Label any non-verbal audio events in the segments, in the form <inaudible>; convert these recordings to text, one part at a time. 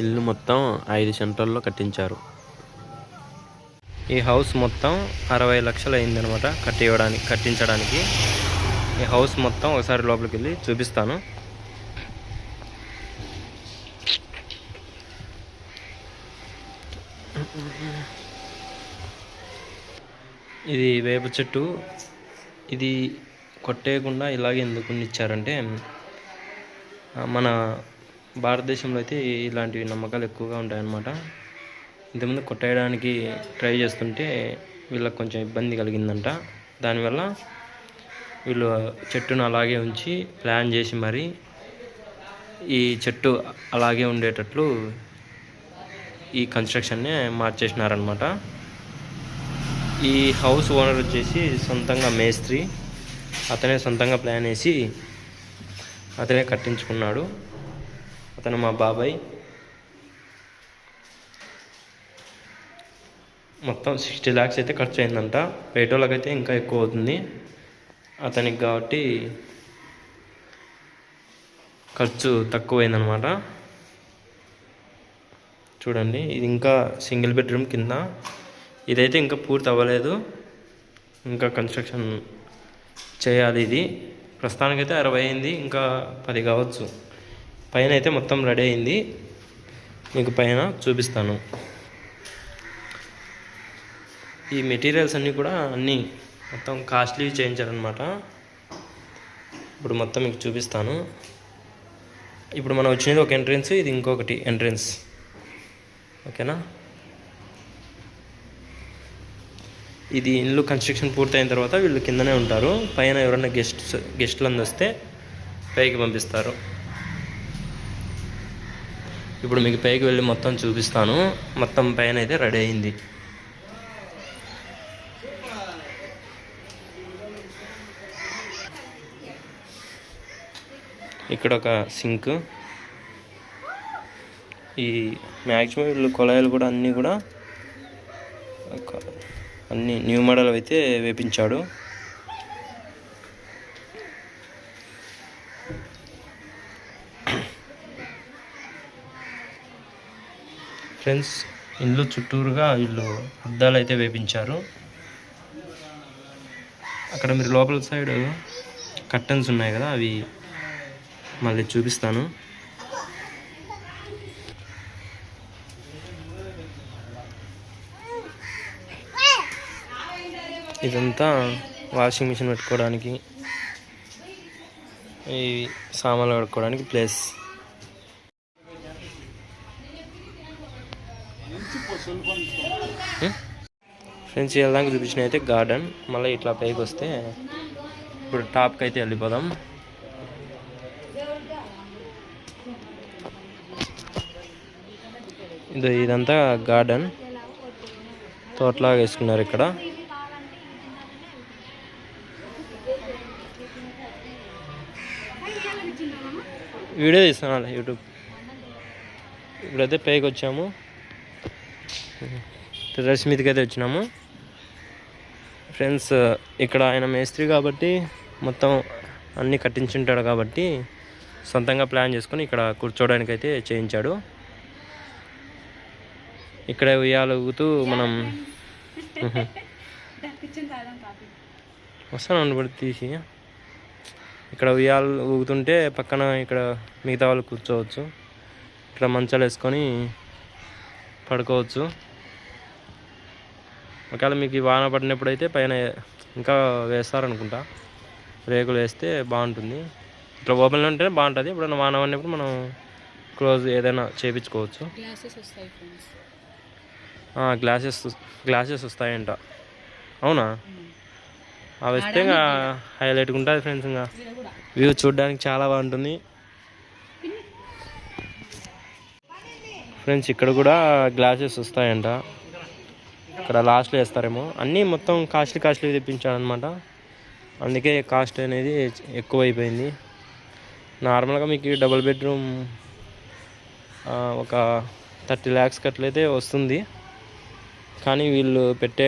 ఇల్లు మొత్తం ఐదు సెంటర్లో కట్టించారు. ఈ హౌస్ మొత్తం అరవై లక్షలు అయిందనమాట కట్టివ్వడానికి కట్టించడానికి. ఈ హౌస్ మొత్తం ఒకసారి లోపలికి వెళ్ళి చూపిస్తాను. ఇది వేప చెట్టు. ఇది కొట్టేయకుండా ఇలాగే ఎందుకు ఇచ్చారంటే మన భారతదేశంలో అయితే ఇలాంటివి నమ్మకాలు ఎక్కువగా ఉంటాయన్నమాట. ఇంతకుముందు కొట్టేయడానికి ట్రై చేస్తుంటే వీళ్ళకి కొంచెం ఇబ్బంది కలిగిందంట. దానివల్ల వీళ్ళు చెట్టును అలాగే ఉంచి ప్లాన్ చేసి మరి ఈ చెట్టు అలాగే ఉండేటట్లు ఈ కన్స్ట్రక్షన్నే మార్చేసినారనమాట ఈ హౌస్ ఓనర్ వచ్చేసి సొంతంగా మేస్త్రి. అతనే సొంతంగా ప్లాన్ వేసి అతనే కట్టించుకున్నాడు. అతను మా బాబాయ్. మొత్తం సిక్స్టీ ల్యాక్స్ అయితే ఖర్చు అయిందంట పేటోళ్ళకైతే ఇంకా ఎక్కువ అవుతుంది అతనికి కాబట్టి ఖర్చు తక్కువైందనమాట. చూడండి ఇది ఇంకా సింగిల్ బెడ్రూమ్ కింద. ఇదైతే ఇంకా పూర్తి అవ్వలేదు. ఇంకా కన్స్ట్రక్షన్ చేయాలి ఇది. ప్రస్తుతానికైతే అరవై అయింది ఇంకా పది కావచ్చు. పైన అయితే మొత్తం రెడీ అయింది. మీకు పైన చూపిస్తాను. ఈ మెటీరియల్స్ అన్నీ కూడా అన్నీ మొత్తం కాస్ట్లీ చేయించారనమాట ఇప్పుడు మొత్తం మీకు చూపిస్తాను. ఇప్పుడు మనం వచ్చినది ఒక ఎంట్రెన్స్ ఇది ఇంకొకటి ఎంట్రెన్స్. ఓకేనా? ఇది ఇల్లు కన్స్ట్రక్షన్ పూర్తయిన తర్వాత వీళ్ళు కిందనే ఉంటారు. పైన ఎవరైనా గెస్ట్స్ గెస్ట్లు వస్తే పైకి పంపిస్తారు. ఇప్పుడు మీకు పైకి వెళ్ళి మొత్తం చూపిస్తాను. మొత్తం పైన అయితే రెడీ అయింది. ఇక్కడ ఒక సింక్. ఈ మ్యాక్సిమం వీళ్ళు కొలాయిలు కూడా అన్నీ కూడా ఒక అన్ని న్యూ మోడల్ అయితే వేపించాడు. ఫ్రెండ్స్ ఇల్లు చుట్టూరుగా వీళ్ళు అద్దాలు అయితే వేపించారు. అక్కడ మీరు లోపల సైడ్ కర్టన్స్ ఉన్నాయి కదా అవి మళ్ళీ చూపిస్తాను. ఇదంతా వాషింగ్ మిషన్ పెట్టుకోవడానికి ఈ సామాన్లు కడుక్కోవడానికి ప్లేస్. ఫ్రెండ్స్ వెళ్ళడానికి చూపించిన అయితే గార్డెన్. మళ్ళీ ఇట్లా పైకి వస్తే ఇప్పుడు టాప్కి అయితే వెళ్ళిపోదాం. ఇది ఇదంతా గార్డెన్. తోటలాగా వేసుకున్నారు ఇక్కడ. వీడియో తీస్తున్నాను యూట్యూబ్. ఇప్పుడైతే పైకి వచ్చాము. టెర్రస్ మీదకి అయితే వచ్చినాము. ఫ్రెండ్స్ ఇక్కడ ఆయన మేస్త్రి కాబట్టి మొత్తం అన్నీ కట్టించుంటాడు కాబట్టి సొంతంగా ప్లాన్ చేసుకొని ఇక్కడ కూర్చోవడానికి అయితే చేయించాడు. ఇక్కడ ఉయ్యాలు ఊగుతూ మనం వస్తాను అనుబడి తీసి. ఇక్కడ ఉయ్యాలు ఊగుతుంటే పక్కన ఇక్కడ మిగతా వాళ్ళు కూర్చోవచ్చు. ఇక్కడ మంచాలు వేసుకొని పడుకోవచ్చు. ఒకవేళ మీకు ఈ వాన పడినప్పుడు అయితే పైన ఇంకా వేస్తారనుకుంటా. రేకులు వేస్తే బాగుంటుంది. ఇట్లా ఓపెన్లో ఉంటేనే బాగుంటుంది. ఇప్పుడు వాన పడినప్పుడు మనం క్లోజ్ ఏదైనా చేయించుకోవచ్చు గ్లాసెస్ గ్లాసెస్ వస్తాయంట. అవునా? అవి వస్తే ఇంకా హైలైట్గా ఉంటుంది ఫ్రెండ్స్ ఇంకా. వ్యూ చూడడానికి చాలా బాగుంటుంది. <laughs> ఫ్రెండ్స్ ఇక్కడ కూడా గ్లాసెస్ వస్తాయంట. ఇక్కడ లాస్ట్లో వేస్తారేమో. అన్నీ మొత్తం కాస్ట్లీ కాస్ట్లీ తెప్పించాడనమాట అందుకే కాస్ట్ అనేది ఎక్కువ అయిపోయింది నార్మల్గా మీకు డబుల్ బెడ్రూమ్ ఒక థర్టీ ల్యాక్స్కి అట్లయితే వస్తుంది. కానీ వీళ్ళు పెట్టే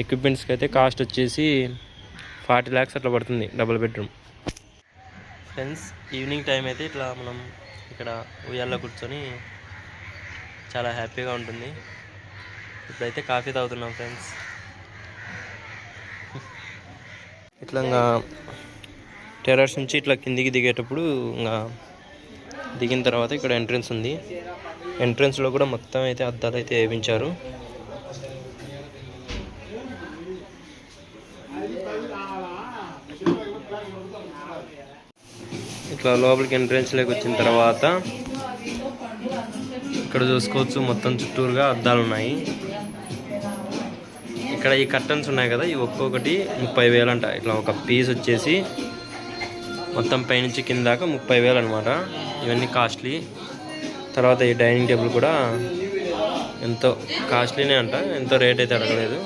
ఎక్విప్మెంట్స్కి అయితే కాస్ట్ వచ్చేసి ఫార్టీ ల్యాక్స్ అట్లా పడుతుంది double bedroom friends evening time అయితే ఇట్లా మనం ఇక్కడ ఉయ్యాల్లో కూర్చొని చాలా హ్యాపీగా ఉంటుంది. ఇప్పుడైతే కాఫీ తాగుతున్నాం ఫ్రెండ్స్. ఇట్లా ఇంకా టెర్రస్ నుంచి ఇట్లా కిందికి దిగేటప్పుడు ఇంకా దిగిన తర్వాత ఇక్కడ ఎంట్రన్స్ ఉంది. ఎంట్రన్స్లో కూడా మొత్తం అయితే అద్దాలు అయితే వేయించారు. ఇట్లా లోపలికి ఎంట్రన్స్లోకి వచ్చిన తర్వాత ఇక్కడ చూసుకోవచ్చు మొత్తం చుట్టూరుగా అద్దాలు ఉన్నాయి. ఇక్కడ ఈ కర్టన్స్ ఉన్నాయి కదా ఇవి ఒక్కొక్కటి ముప్పై వేలు అంట ఇట్లా ఒక పీస్ వచ్చేసి మొత్తం పైనుంచి కింద దాకా ముప్పై వేలు అనమాట ఇవన్నీ కాస్ట్లీ. తర్వాత ఈ డైనింగ్ టేబుల్ కూడా ఎంతో కాస్ట్లీనే అంట ఎంతో రేట్ అయితే అడగలేదు.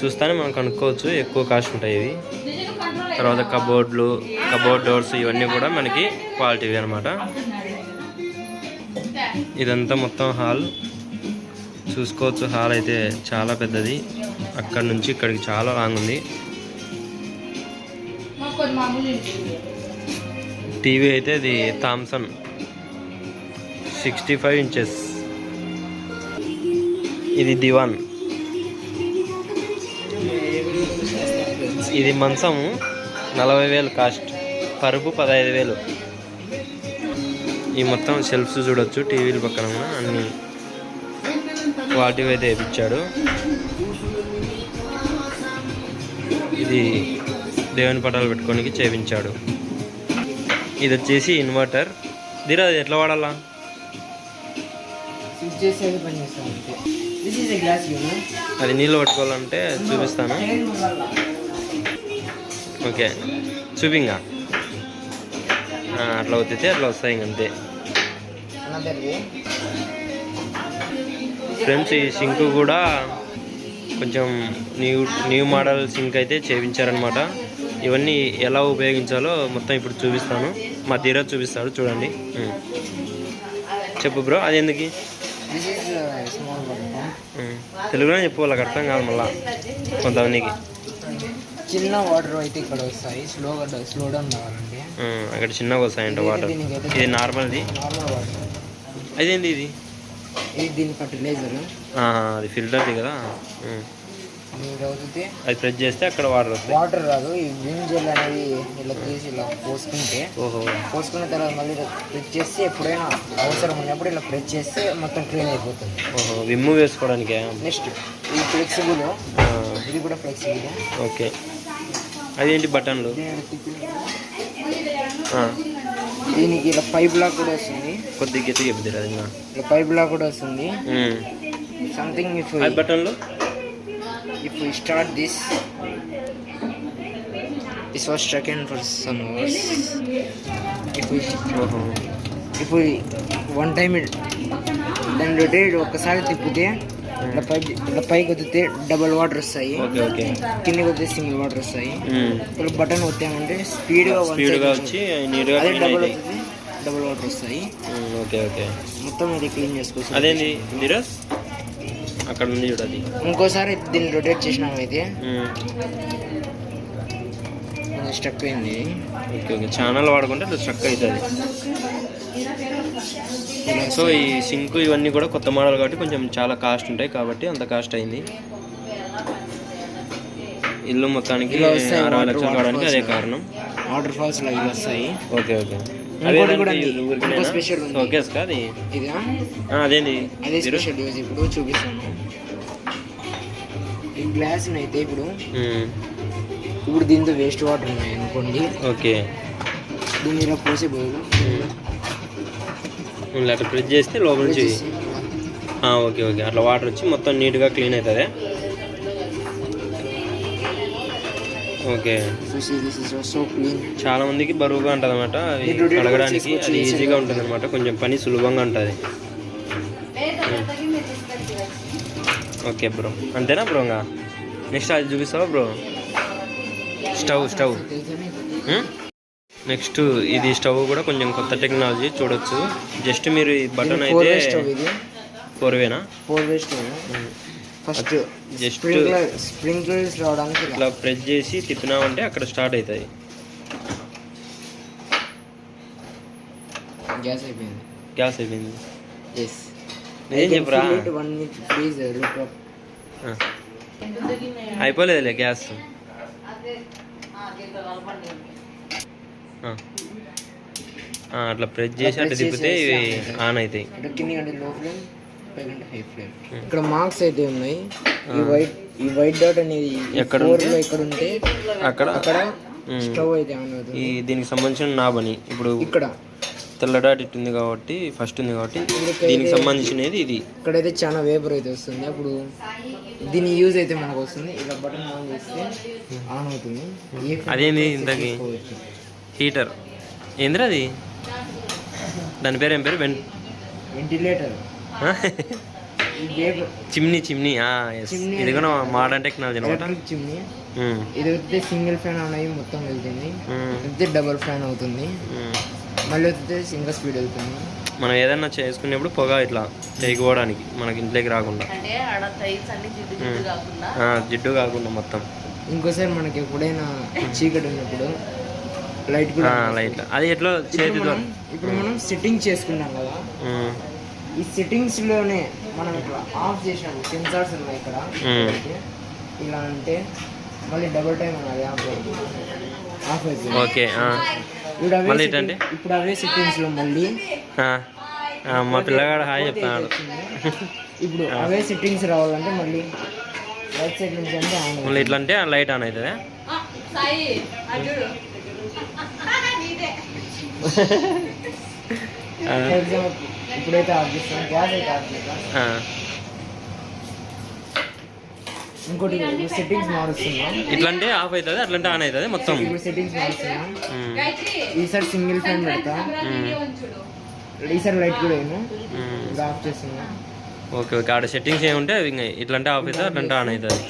చూస్తానే మనం కనుక్కోవచ్చు ఎక్కువ కాస్ట్ ఉంటాయి ఇవి. తర్వాత కబోర్డ్లు కబోర్డ్ డోర్స్ ఇవన్నీ కూడా మనకి క్వాలిటీవి అనమాట ఇదంతా మొత్తం హాల్. చూసుకోవచ్చు హాల్ అయితే చాలా పెద్దది. అక్కడ నుంచి ఇక్కడికి చాలా లాంగ్ ఉంది. టీవీ అయితే ఇది థామ్సన్. Sixty five inches. ఇది దివాన్. ఇది మంచము నలభై వేలు కాస్ట్. పరుపు పదహైదు వేలు. ఈ మొత్తం షెల్ఫ్స్ చూడొచ్చు టీవీల పక్కన అన్ని. వాటివి అయితే వేయించాడు ఇది దేవుని పటాలు పెట్టుకోనికి చేపించాడు ఇది వచ్చేసి ఇన్వర్టర్. దీరా అది ఎట్లా వాడాలా? అది నీళ్ళు పట్టుకోవాలంటే చూపిస్తాను. ఓకే. చూపింగా అట్లా వచ్చితే అట్లా వస్తాయి అంతే. ఫ్రెండ్స్ ఈ సింక్ కూడా కొంచెం న్యూ న్యూ మోడల్ సింక్ అయితే చేయించారనమాట ఇవన్నీ ఎలా ఉపయోగించాలో మొత్తం ఇప్పుడు చూపిస్తాను. మా ధీరజ్ చూపిస్తాడు చూడండి. చెప్పు బ్రో అది ఎందుకు. తెలుగులో చెప్పు వాళ్ళకి అర్థం కాదు మళ్ళా. కొంతమందికి. చిన్న వాటర్ అయితే ఇక్కడ వస్తాయి. స్లోగా స్లో డౌన్ కావాలంటే ఉమ్, అక్కడ చిన్నగా వస్తాయంట వాటర్ ఇది నార్మల్ది అదేంది ఇది? ఇది దీని ఫర్టిలైజర్ అది ఫిల్టర్ది కదా? అవుతుంది అది ప్రెస్ చేస్తే అక్కడ వాటర్ వస్తాయి. వాటర్ రాదు. ఈ విమ్ జెల్ అనేది ఇలా తీసి ఇలా పోసుకుంటే ఓహో. పోసుకున్న తర్వాత మళ్ళీ ప్రెస్ చేస్తే ఎప్పుడైనా అవసరం ఉన్నప్పుడు ఇలా ప్రెస్ చేస్తే మొత్తం క్లీన్ అయిపోతుంది. ఓహో విమ్ము వేసుకోవడానికే? నెక్స్ట్ ఇది ఫ్లెక్సిబుల్. ఇది కూడా ఫ్లెక్సిబుల్. ఓకే. అదేంటి బటన్లు? దీనికి ఇలా పైప్ లాక్ కూడా వస్తుంది. కొద్దిగా చెప్తారు అది ఇలా పైప్ లాక్ కూడా వస్తుంది. సంథింగ్ ఇఫ్ బటన్లు? If you start this this was second for some hours if if one time దాన్ని రొటేట్ ఒక్కసారి తిప్పితే పైకి వదిలితే డబల్ వాటర్ వస్తాయి. కిందకి వదిలితే సింగిల్ వాటర్ వస్తాయి. బటన్ వచ్చామంటే స్పీడ్గా స్పీడ్గా వచ్చి అదే డబల్ డబల్ వాటర్ వస్తాయి. Okay okay. మొత్తం ఇది క్లీన్ చేసుకోవచ్చు. అదేంది అక్కడ ఉంది చూడు అది. ఇంకోసారి దీన్ని రొటేట్ చేసినామైతే. స్టక్ అయింది. Okay okay. ఛానల్ వాడుకుంటే స్ట్రక్ అవుతుంది. సో ఈ సింక్ ఇవన్నీ కూడా కొత్త మోడల్ కాబట్టి కొంచెం చాలా కాస్ట్ ఉంటాయి కాబట్టి అంత కాస్ట్ అయింది. ఇల్లు మొత్తానికి అరవై లక్షలు కావడానికి అదే. కారణం. వాటర్ ఫాల్స్ ఇలా వస్తాయి. Okay okay. ఓకే అది. అదేంది? స్పెషల్ ఇప్పుడు చూపిస్తాను. ఈ గ్లాస్ అయితే ఇప్పుడు ఇప్పుడు దీంతో వేస్ట్ వాటర్ ఉన్నాయి అనుకోండి. ఓకే. దీన్ని ఇలా పోసే ఉమ్, అట్లా ప్రెస్ చేస్తే లోపల నుంచి ఓకే ఓకే. అట్లా వాటర్ వచ్చి మొత్తం నీట్గా క్లీన్ అవుతుంది? ఓకే. చూసి దిస్ ఇస్ సో క్లీన్ చాలా మందికి బరువుగా ఉంటుంది అనమాట కడగడానికి అది ఈజీగా ఉంటుంది అనమాట కొంచెం పని సులభంగా ఉంటుంది. ఓకే బ్రో అంతేనా బ్రో ఇంకా? నెక్స్ట్ అది చూపిస్తావా బ్రో స్టవ్ స్టవ్ నెక్స్ట్ ఇది స్టవ్ కూడా కొంచెం కొత్త టెక్నాలజీ చూడొచ్చు. జస్ట్ మీరు ఈ బటన్ అయితే four వేనా four way stove first sprinkler sprinklers రావడానికి ఇట్లా ప్రెస్ చేసి తిప్పినామంటే అక్కడ స్టార్ట్ అవుతుంది గ్యాస్ అయిపోయింది. గ్యాస్ అయిపోయింది. ఎస్ ఏం చెప్పురా? One minute please look up ఆ. అయిపోలేదులే గ్యాస్. అట్లా ప్రెస్ చేసి అట్లా తిప్పితే ఇవి ఆన్ అవుతాయి. ఇక్కడ కింద అంటే లో ఫ్లేమ్ పైకంటే హై ఫ్లేమ్ ఇక్కడ మార్క్స్ అయితే ఉన్నాయి. ఈ వైట్ ఈ వైట్ డాట్ అనేది ఎక్కడ ఉంటే? ఎక్కడ ఉంటే అక్కడ? అక్కడ. స్టవ్ అయితే ఆన్ అవుతుంది. ఈ దీనికి సంబంధించిన నాబని ఇప్పుడు ఇక్కడ. తెల్ల డాట్ ఇటు ఉంది కాబట్టి ఫస్ట్ ఉంది కాబట్టి దీనికి సంబంధించినది ఇది. ఇక్కడైతే చాలా వేపర్ అయితే వస్తుంది. అప్పుడు దీని యూజ్ అయితే మనకు వస్తుంది. ఇలా బటన్ ఆన్ చేస్తే ఆన్ అవుతుంది. అదేంది ఇంతకి. హీటర్. ఏందిరా అది? దాని పేరు ఏం పేరు? When ventilator chimney chimney. ఇది కూడా మోడర్న్ టెక్నాలజీ అనమాట చిమ్నీ. ఇది వస్తే సింగిల్ ఫ్యాన్ ఆన్ అయ్యి మొత్తం వెళ్తుంది. వస్తే డబుల్ ఫ్యాన్ అవుతుంది. మళ్ళీ వస్తే సింగిల్ స్పీడ్ వెళ్తుంది. మనం ఏదైనా చేసుకునేప్పుడు పొగ ఇట్లా చేయకపోవడానికి మనకి ఇంట్లోకి రాకుండా. అంటే ఆడ టైల్స్ అన్ని జిడ్డు జిడ్డు కాకుండా. ఆ, జిడ్డు కాకుండా మొత్తం. ఇంకోసారి మనకి ఎప్పుడైనా చీకటి ఉన్నప్పుడు లైట్ కూడా లైట్. అది ఎట్లా చేతితో? ఇప్పుడు మనం సెట్టింగ్ చేసుకున్నాం కదా. ఈ సెట్టింగ్స్లోనే మనం ఇట్లా ఆఫ్ చేసినప్పుడు సెన్సార్స్ ఉన్నాయి ఇక్కడ. ఇలా అంటే మళ్ళీ డబుల్ టైం అన్నది ఆఫ్ అవుతుంది ఆఫ్ అవుతుంది ఓకే ఆ. ఇప్పుడు అవే మళ్ళీ ఏంటంటే? ఇప్పుడు అవే సెట్టింగ్స్లో మళ్ళీ ఆ, ఆ, మా పిల్లగాడు హాయ్ చెప్తాడు <laughs> ఇప్పుడు అవే సెట్టింగ్స్ రావాలంటే మళ్ళీ రైట్ సైడ్ నుంచి అంటే ఆన్ మళ్ళీ ఇట్లా అంటే లైట్ ఆన్ అవుతుంది? ఇప్పుడైతే ఆఫ్ చేస్తాం. గ్యాస్ అయితే ఆఫ్ ఇంకోటి సెట్టింగ్స్ మారుస్తున్నాం. ఇట్లా అంటే ఆఫ్ అవుతుంది అట్లా అంటే ఆన్ అవుతుంది మొత్తం. సెట్టింగ్స్ మారుస్తున్నాం. ఈసారి సింగిల్ ఫ్యాన్ పెడతా. ఈసారి లైట్ కూడా ఆఫ్ చేస్తున్నా. Okay okay. ఆడ సెట్టింగ్స్ ఏముంటే అవి ఇంకా ఇట్లా అంటే ఆఫ్ అవుతుంది అట్లా అంటే ఆన్ అవుతుంది.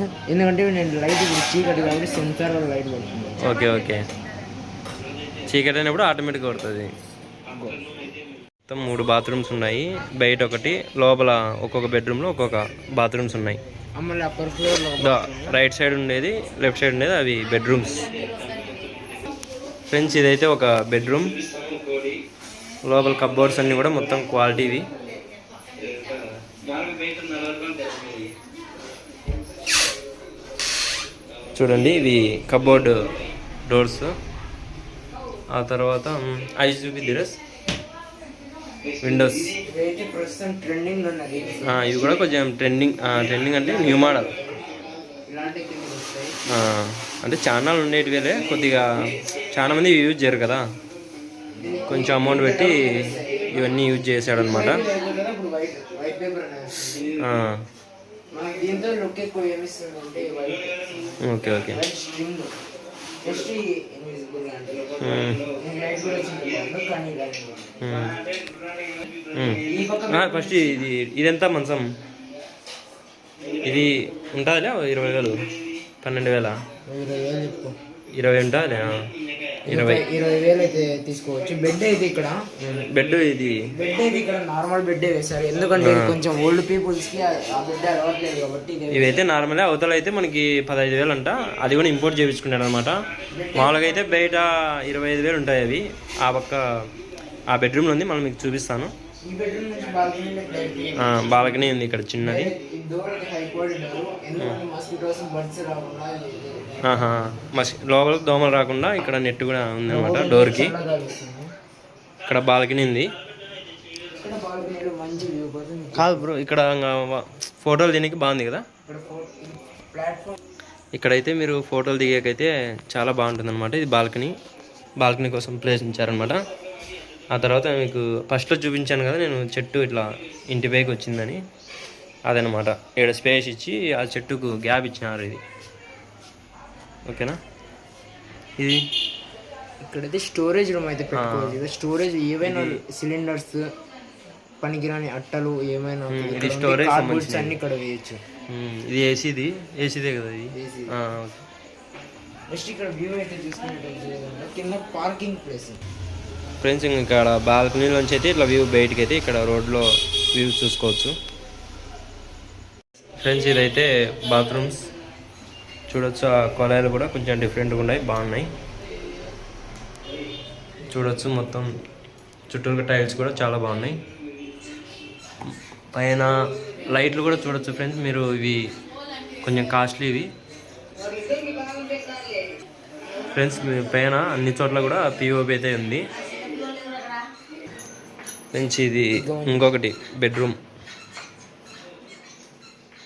<laughs> ఎందుకంటే నేను లైట్ ఇప్పుడు చీకటి కాబట్టి సెన్సార్ లైట్ పడుతుంది ఓకే ఓకే. చీకటి అయినప్పుడు ఆటోమేటిక్గా కొడుతుంది. మొత్తం మూడు బాత్రూమ్స్ ఉన్నాయి. బయట ఒకటి లోపల ఒక్కొక్క బెడ్రూమ్లో ఒక్కొక్క బాత్రూమ్స్ ఉన్నాయి. రైట్ సైడ్ ఉండేది లెఫ్ట్ సైడ్ ఉండేది అవి బెడ్రూమ్స్ ఫ్రెండ్స్ ఇదైతే ఒక బెడ్రూమ్ లోపల కబ్బోర్డ్స్ అన్నీ కూడా మొత్తం క్వాలిటీవి చూడండి ఇవి కబోర్డ్ డోర్స్ ఆ తర్వాత ఐస్ చూపిద్దిరస్ విండోస్ ఇవి కూడా కొంచెం ట్రెండింగ్ ట్రెండింగ్ అంటే న్యూ మోడల్ అంటే ఛానల్ ఉండేటివేలే కొద్దిగా చాలా మంది యూజ్ చేయరు కదా. కొంచెం అమౌంట్ పెట్టి ఇవన్నీ యూజ్ చేశాడు మనకి దీంతో లుక్ ఎక్కువ ఏమిస్తుంది అంటే white okay. Okay white string just invisible అంటే నేను లైట్ కూడా వచ్చింది కానీ ఈ పక్క ఫస్ట్ ఇది ఇదెంత మంచం. ఇది ఉంటుందిలే ఇరవై వేలు. పన్నెండు వేల. ఇరవై ఉంటుందిలే ఇరవై ఇరవై వేలు అయితే తీసుకోవచ్చు. బెడ్ అయితే ఇక్కడ. బెడ్ ఇది. బెడ్ అయితే ఇక్కడ నార్మల్ బెడ్ వేశారు. ఎందుకంటే కొంచెం ఓల్డ్ పీపుల్స్కి ఆ- బెడ్ అలవాట్లేదు కాబట్టి ఇవైతే నార్మల్గా అవతల అయితే మనకి పదహైదు వేలు అంట. అది కూడా ఇంపోర్ట్ చేయించుకున్నాడు అనమాట మామూలుగా అయితే బయట ఇరవై ఐదు వేలు ఉంటాయి అవి. ఆ పక్క ఆ బెడ్రూమ్లో ఉంది. మనం మీకు చూపిస్తాను. బాల్కనీ ఉంది ఇక్కడ చిన్నది. లోపల దోమలు రాకుండా ఇక్కడ నెట్ కూడా ఉంది అనమాట డోర్కి. ఇక్కడ బాల్కనీ ఉంది. కాదు బ్రో ఇక్కడ ఫోటోలు దీనికి బాగుంది కదా. ఇక్కడైతే మీరు ఫోటోలు దిగాకైతే చాలా బాగుంటుంది అనమాట ఇది బాల్కనీ బాల్కనీ కోసం ప్లేస్ ఇచ్చారనమాట ఆ తర్వాత మీకు ఫస్ట్లో చూపించాను కదా నేను చెట్టు ఇట్లా ఇంటి పైకి వచ్చిందని. అదనమాట. ఇక్కడ స్పేస్ ఇచ్చి ఆ చెట్టుకు గ్యాప్ ఇచ్చినారు ఇది. ఓకేనా? ఇది? ఇక్కడైతే స్టోరేజ్ రూమ్ అయితే పెట్టుకోవచ్చు. ఇక్కడ స్టోరేజ్ ఏవైనా సిలిండర్స్ పనికిరాని అట్టలు ఏమైనా ఇది కార్డ్బోర్డ్స్ అన్ని ఇక్కడ వేయచ్చు. ఇది ఏసీది? ఏసీదే కదా ఇది. నెక్స్ట్ ఇక్కడ వ్యూ అయితే చూసుకున్నట్లయితే కింద పార్కింగ్ ప్లేస్ ఫ్రెండ్స్ ఇంక ఇక్కడ బాల్కనీలోంచి అయితే ఇట్లా వ్యూ బయటకి అయితే ఇక్కడ రోడ్లో వ్యూ చూసుకోవచ్చు. ఫ్రెండ్స్ ఇదైతే బాత్రూమ్స్. చూడొచ్చు ఆ కొలాయిలు కూడా కొంచెం డిఫరెంట్గా ఉన్నాయి బాగున్నాయి. చూడొచ్చు మొత్తం. చుట్టూరు టైల్స్ కూడా చాలా బాగున్నాయి. పైన లైట్లు కూడా చూడొచ్చు ఫ్రెండ్స్ మీరు ఇవి కొంచెం కాస్ట్లీ ఇవి. ఫ్రెండ్స్ పైన అన్ని చోట్ల కూడా పిఓపి అయితే ఉంది. ఫ్రెండ్స్ ఇది ఇంకొకటి బెడ్రూమ్.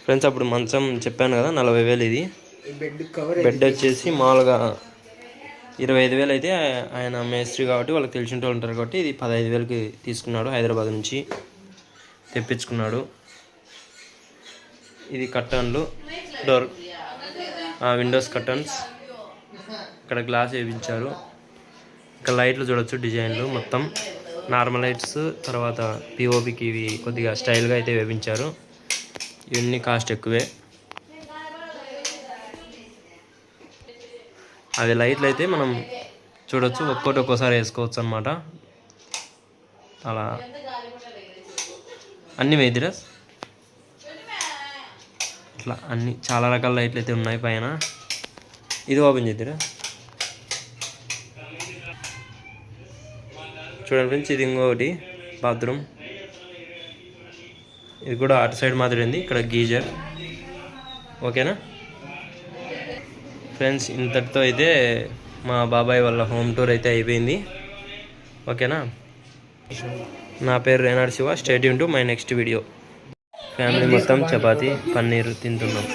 ఫ్రెండ్స్ అప్పుడు మంచం చెప్పాను కదా నలభై వేలు ఇది. బెడ్ వచ్చేసి మామూలుగా ఇరవై ఐదు వేలు అయితే ఆయన మేస్త్రి కాబట్టి వాళ్ళకి తెలిసిన వాళ్ళు ఉంటారు కాబట్టి ఇది పదహైదు వేలకి తీసుకున్నాడు హైదరాబాద్ నుంచి తెప్పించుకున్నాడు. ఇది కర్టన్లు డోర్ విండోస్ కర్టన్స్. ఇక్కడ గ్లాస్ వేయించారు. ఇక్కడ లైట్లు చూడొచ్చు డిజైన్లు మొత్తం. నార్మల్ లైట్స్ తర్వాత పిఓపికి ఇవి కొద్దిగా స్టైల్గా అయితే వేపించారు. ఇవన్నీ కాస్ట్ ఎక్కువే. అవి లైట్లు అయితే మనం చూడొచ్చు ఒక్కోటి ఒక్కోసారి వేసుకోవచ్చు అనమాట అలా. అన్ని వేదిరా ఇట్లా అన్ని చాలా రకాల లైట్లు అయితే ఉన్నాయి పైన. ఇది ఓపెన్ చేద్దిరా చూడండి ఫ్రెండ్స్ ఇది ఇంకొకటి బాత్రూమ్. ఇది కూడా అటు సైడ్ మాదిరి ఉంది ఇక్కడ గీజర్. ఓకేనా? ఫ్రెండ్స్ ఇంతటితో అయితే మా బాబాయ్ వాళ్ళ హోమ్ టూర్ అయితే అయిపోయింది. ఓకేనా? నా పేరు Renad Shiva stay tuned to my next video. Family మొత్తం చపాతీ పన్నీర్ తింటున్నాం.